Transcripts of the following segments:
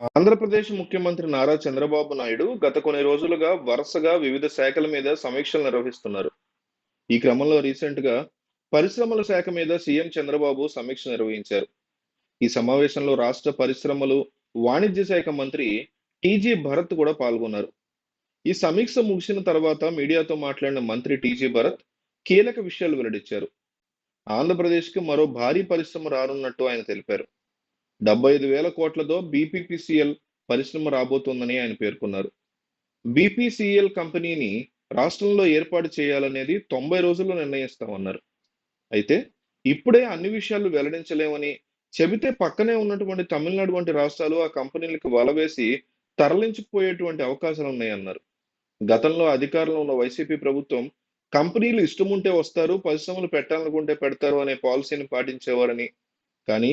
ఆంధ్రప్రదేశ్ ముఖ్యమంత్రి నారా చంద్రబాబు నాయుడు గత కొన్ని రోజులుగా వరుసగా వివిధ శాఖల మీద సమీక్షలు నిర్వహిస్తున్నారు. ఈ క్రమంలో రీసెంట్గా పరిశ్రమల శాఖ మీద సీఎం చంద్రబాబు సమీక్ష నిర్వహించారు. ఈ సమావేశంలో రాష్ట్ర పరిశ్రమలు వాణిజ్య శాఖ మంత్రి టీజీ భరత్ కూడా పాల్గొన్నారు. ఈ సమీక్ష ముగిసిన తర్వాత మీడియాతో మాట్లాడిన మంత్రి టీజీ భరత్ కీలక విషయాలు వెల్లడించారు. ఆంధ్రప్రదేశ్కి మరో భారీ పరిశ్రమ రానున్నట్టు ఆయన తెలిపారు. డెబ్బై ఐదు వేల కోట్లతో బీపీపీసీఎల్ పరిశ్రమ రాబోతోందని ఆయన పేర్కొన్నారు. బీపీసీఎల్ కంపెనీని రాష్ట్రంలో ఏర్పాటు చేయాలనేది తొంభై రోజుల్లో నిర్ణయిస్తామన్నారు. అయితే ఇప్పుడే అన్ని విషయాలు వెల్లడించలేమని చెబితే పక్కనే ఉన్నటువంటి తమిళనాడు వంటి రాష్ట్రాలు ఆ కంపెనీలకు వలవేసి తరలించిపోయేటువంటి అవకాశాలు ఉన్నాయన్నారు. గతంలో అధికారంలో ఉన్న వైసీపీ ప్రభుత్వం కంపెనీలు ఇష్టముంటే వస్తారు పరిశ్రమలు పెట్టాలనుకుంటే పెడతారు అనే పాలసీని పాటించేవారని. కానీ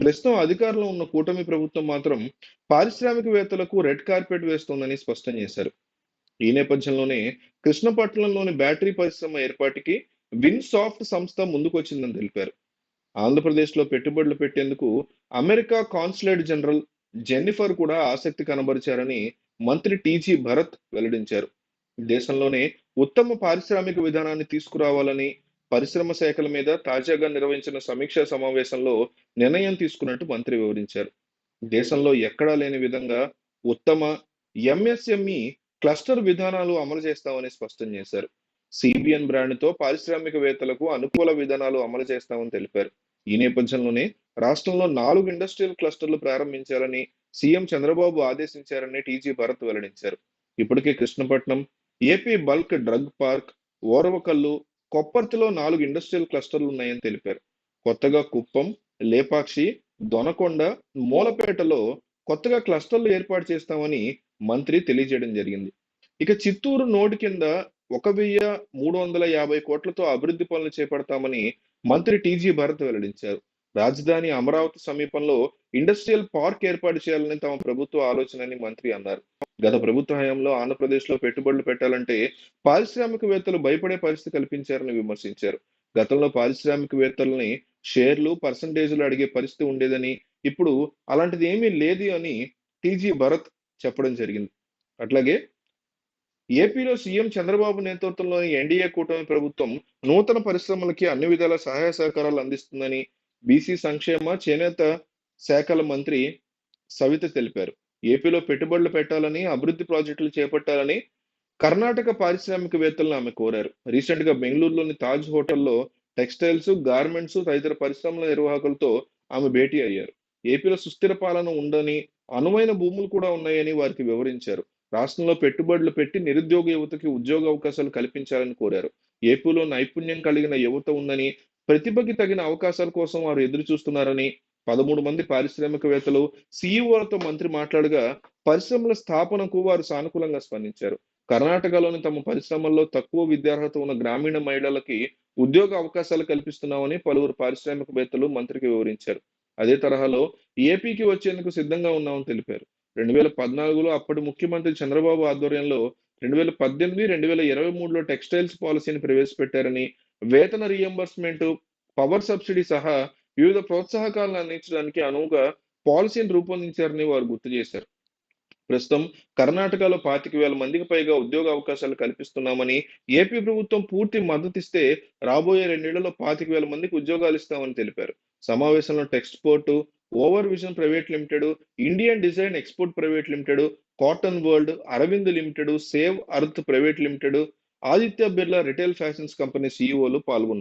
ప్రస్తుతం అధికారంలో ఉన్న కూటమి ప్రభుత్వం మాత్రం పారిశ్రామికవేత్తలకు రెడ్ కార్పెట్ వేస్తోందని స్పష్టం చేశారు. ఈ నేపథ్యంలోనే కృష్ణపట్నంలోని బ్యాటరీ పరిశ్రమ ఏర్పాటుకి విన్ సాఫ్ట్ సంస్థ ముందుకొచ్చిందని తెలిపారు. ఆంధ్రప్రదేశ్లో పెట్టుబడులు పెట్టేందుకు అమెరికా కాన్సులేట్ జనరల్ జెన్నిఫర్ కూడా ఆసక్తి కనబరిచారని మంత్రి టీజీ భరత్ వెల్లడించారు. దేశంలోనే ఉత్తమ పారిశ్రామిక విధానాన్ని తీసుకురావాలని పరిశ్రమ శాఖల మీద తాజాగా నిర్వహించిన సమీక్షా సమావేశంలో నిర్ణయం తీసుకున్నట్టు మంత్రి వివరించారు. దేశంలో ఎక్కడా లేని విధంగా ఉత్తమ ఎంఎస్ఎంఈ క్లస్టర్ విధానాలు అమలు చేస్తామని స్పష్టం చేశారు. సిబిఎన్ బ్రాండ్తో పారిశ్రామికవేత్తలకు అనుకూల విధానాలు అమలు చేస్తామని తెలిపారు. ఈ నేపథ్యంలోనే రాష్ట్రంలో నాలుగు ఇండస్ట్రియల్ క్లస్టర్లు ప్రారంభించాలని సీఎం చంద్రబాబు ఆదేశించారని టీజీ భరత్ వెల్లడించారు. ఇప్పటికే Krishnapatnam AP bulk drug park Orvakal కొప్పర్తిలో నాలుగు ఇండస్ట్రియల్ క్లస్టర్లు ఉన్నాయని తెలిపారు. కొత్తగా కుప్పం లేపాక్షి దొనకొండ మూలపేటలో కొత్తగా క్లస్టర్లు ఏర్పాటు చేస్తామని మంత్రి తెలియజేయడం జరిగింది. ఇక చిత్తూరు నోటి కింద ఒక వెయ్యి మూడు వందల యాభై కోట్లతో అభివృద్ధి పనులు చేపడతామని మంత్రి టీజీ భరత్ వెల్లడించారు. రాజధాని అమరావతి సమీపంలో ఇండస్ట్రియల్ పార్క్ ఏర్పాటు చేయాలని తమ ప్రభుత్వ ఆలోచన అని మంత్రి అన్నారు. గత ప్రభుత్వ హయాంలో ఆంధ్రప్రదేశ్లో పెట్టుబడులు పెట్టాలంటే పారిశ్రామికవేత్తలు భయపడే పరిస్థితి కల్పించారని విమర్శించారు. గతంలో పారిశ్రామికవేత్తలని షేర్లు పర్సంటేజ్లు అడిగే పరిస్థితి ఉండేదని ఇప్పుడు అలాంటిది ఏమీ లేదు అని టీజీ భరత్ చెప్పడం జరిగింది. అట్లాగే ఏపీలో సీఎం చంద్రబాబు నేతృత్వంలోని ఎన్డీఏ కూటమి ప్రభుత్వం నూతన పరిశ్రమలకి అన్ని విధాల సహాయ సహకారాలు అందిస్తుందని బీసీ సంక్షేమ చేనేత శాఖల మంత్రి సవిత తెలిపారు. ఏపీలో పెట్టుబడులు పెట్టాలని అభివృద్ధి ప్రాజెక్టులు చేపట్టాలని కర్ణాటక పారిశ్రామికవేత్తలను ఆమె కోరారు. రీసెంట్గా బెంగళూరులోని తాజ్ హోటల్లో టెక్స్టైల్స్ గార్మెంట్స్ తదితర పరిశ్రమల నిర్వాహకులతో ఆమె భేటీ అయ్యారు. ఏపీలో సుస్థిర పాలన ఉండని అనువైన భూములు కూడా ఉన్నాయని వారికి వివరించారు. రాష్ట్రంలో పెట్టుబడులు పెట్టి నిరుద్యోగ యువతకి ఉద్యోగ అవకాశాలు కల్పించాలని కోరారు. ఏపీలో నైపుణ్యం కలిగిన యువత ఉందని ప్రతిభకి తగిన అవకాశాల కోసం వారు ఎదురు చూస్తున్నారని పదమూడు మంది పారిశ్రామికవేత్తలు సీఈఓలతో మంత్రి మాట్లాడగా పరిశ్రమల స్థాపనకు వారు సానుకూలంగా స్పందించారు. కర్ణాటకలోని తమ పరిశ్రమల్లో తక్కువ విద్యార్హత ఉన్న గ్రామీణ మహిళలకి ఉద్యోగ అవకాశాలు కల్పిస్తున్నామని పలువురు పారిశ్రామికవేత్తలు మంత్రికి వివరించారు. అదే తరహాలో ఏపీకి వచ్చేందుకు సిద్ధంగా ఉన్నామని తెలిపారు. రెండు వేల పద్నాలుగులో అప్పటి ముఖ్యమంత్రి చంద్రబాబు ఆధ్వర్యంలో రెండు వేల పద్దెనిమిది రెండు వేల ఇరవై మూడులో టెక్స్టైల్స్ పాలసీని ప్రవేశపెట్టారని వేతన రీఎంబర్స్మెంట్ పవర్ సబ్సిడీ సహా వివిధ ప్రోత్సాహకాలను అందించడానికి అనువుగా పాలసీని రూపొందించారని వారు గుర్తు చేశారు. ప్రస్తుతం కర్ణాటకలో పాతిక వేల మందికి పైగా ఉద్యోగ అవకాశాలు కల్పిస్తున్నామని ఏపీ ప్రభుత్వం పూర్తి మద్దతు ఇస్తే రాబోయే రెండేళ్ళలో పాతిక వేల మందికి ఉద్యోగాలు ఇస్తామని తెలిపారు. సమావేశంలో Texport over vision private limited Indian design export private limited cotton world Arvind limited save earth private limited Aditya Birla retail fashions company సీఈఓలు పాల్గొన్నారు.